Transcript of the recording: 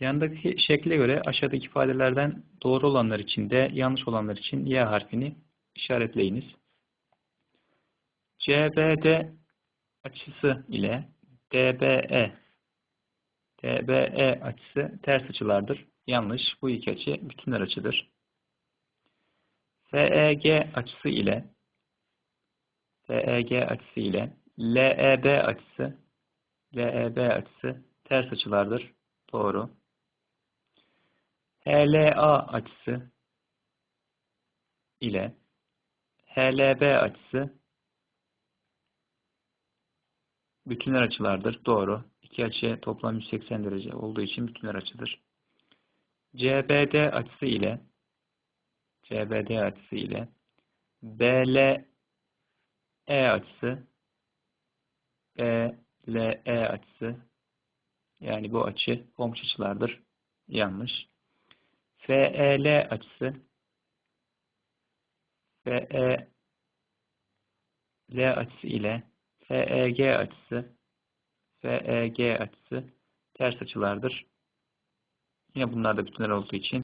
Yandaki şekle göre aşağıdaki ifadelerden doğru olanlar için de yanlış olanlar için Y harfini işaretleyiniz. CBD açısı ile DBE DBE açısı ters açılardır. Yanlış. Bu iki açı bütünler açıdır. FEG açısı ile FEG açısı ile LEB açısı LEB açısı ters açılardır. Doğru. HLA açısı ile HLB açısı bütünler açılardır. Doğru. İki açı toplam 180 derece olduğu için bütünler açıdır. CBD açısı ile CBD açısı ile BLE açısı BLE açısı yani bu açı komşu açılardır. Yanlış. FEL açısı FEL açısı ile FEG açısı FEG açısı ters açılardır. Yine bunlar da bütünler olduğu için